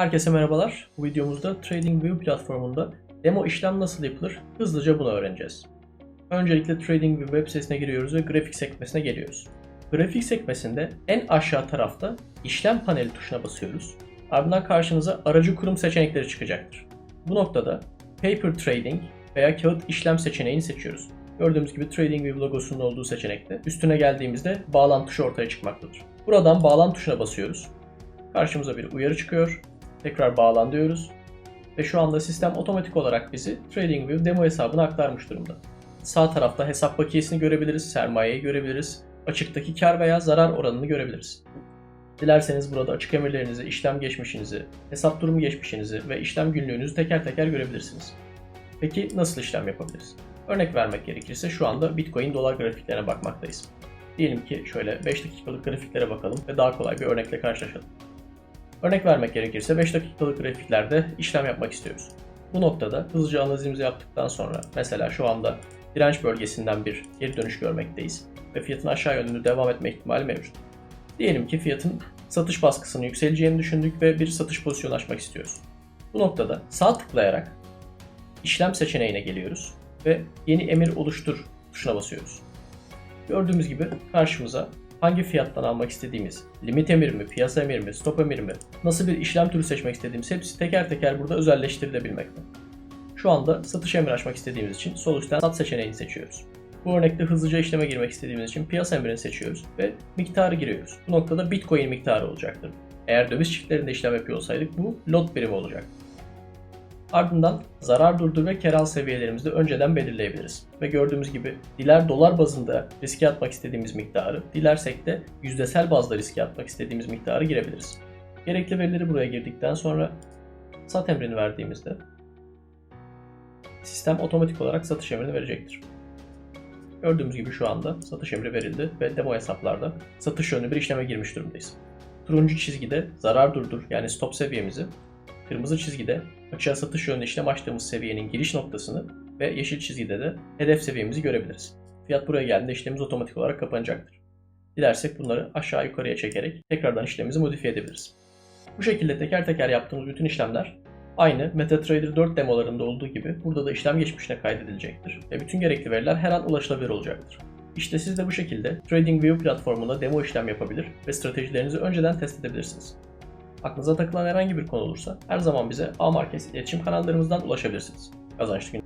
Herkese merhabalar. Bu videomuzda TradingView platformunda demo işlem nasıl yapılır hızlıca bunu öğreneceğiz. Öncelikle TradingView web sitesine giriyoruz ve grafik sekmesine geliyoruz. Grafik sekmesinde en aşağı tarafta işlem paneli tuşuna basıyoruz. Ardından karşınıza aracı kurum seçenekleri çıkacaktır. Bu noktada Paper Trading veya kağıt işlem seçeneğini seçiyoruz. Gördüğümüz gibi TradingView logosunun olduğu seçenekte üstüne geldiğimizde bağlantı tuşu ortaya çıkmaktadır. Buradan bağlantı tuşuna basıyoruz. Karşımıza bir uyarı çıkıyor. Tekrar bağlan diyoruz. Ve şu anda sistem otomatik olarak bizi TradingView demo hesabına aktarmış durumda. Sağ tarafta hesap bakiyesini görebiliriz, sermayeyi görebiliriz, açıktaki kar veya zarar oranını görebiliriz. Dilerseniz burada açık emirlerinizi, işlem geçmişinizi, hesap durumu geçmişinizi ve işlem günlüğünüzü teker teker görebilirsiniz. Peki nasıl işlem yapabiliriz? Örnek vermek gerekirse şu anda Bitcoin dolar grafiklerine bakmaktayız. Diyelim ki şöyle 5 dakikalık grafiklere bakalım ve daha kolay bir örnekle karşılaşalım. Örnek vermek gerekirse 5 dakikalık grafiklerde işlem yapmak istiyoruz. Bu noktada hızlıca analizimizi yaptıktan sonra mesela şu anda direnç bölgesinden bir geri dönüş görmekteyiz ve fiyatın aşağı yönlü devam etme ihtimali mevcut. Diyelim ki fiyatın satış baskısının yükseleceğini düşündük ve bir satış pozisyonu açmak istiyoruz. Bu noktada sağ tıklayarak işlem seçeneğine geliyoruz ve yeni emir oluştur tuşuna basıyoruz. Gördüğümüz gibi karşımıza hangi fiyattan almak istediğimiz, limit emir mi, piyasa emir mi, stop emir mi, nasıl bir işlem türü seçmek istediğimiz hepsi teker teker burada özelleştirilebilmekte. Şu anda satış emri açmak istediğimiz için sol üstten sat seçeneğini seçiyoruz. Bu örnekte hızlıca işleme girmek istediğimiz için piyasa emrini seçiyoruz ve miktarı giriyoruz. Bu noktada Bitcoin miktarı olacaktır. Eğer döviz çiftlerinde işlem yapıyor olsaydık bu lot birimi olacak. Ardından zarar durdur ve kar al seviyelerimizi de önceden belirleyebiliriz. Ve gördüğümüz gibi diler dolar bazında riske atmak istediğimiz miktarı, dilersek de yüzdesel bazda riske atmak istediğimiz miktarı girebiliriz. Gerekli verileri buraya girdikten sonra sat emrini verdiğimizde sistem otomatik olarak satış emrini verecektir. Gördüğümüz gibi şu anda satış emri verildi ve demo hesaplarda satış yönlü bir işleme girmiş durumdayız. Turuncu çizgide zarar durdur yani stop seviyemizi, kırmızı çizgide açığa satış yönlü işlem açtığımız seviyenin giriş noktasını ve yeşil çizgide de hedef seviyemizi görebiliriz. Fiyat buraya geldiğinde işlemimiz otomatik olarak kapanacaktır. Dilersek bunları aşağı yukarıya çekerek tekrardan işlemimizi modifiye edebiliriz. Bu şekilde teker teker yaptığımız bütün işlemler aynı MetaTrader 4 demolarında olduğu gibi burada da işlem geçmişine kaydedilecektir ve bütün gerekli veriler her an ulaşılabilir olacaktır. İşte siz de bu şekilde TradingView platformunda demo işlem yapabilir ve stratejilerinizi önceden test edebilirsiniz. Aklınıza takılan herhangi bir konu olursa her zaman bize A Markets iletişim kanallarımızdan ulaşabilirsiniz. Kazançlı gün.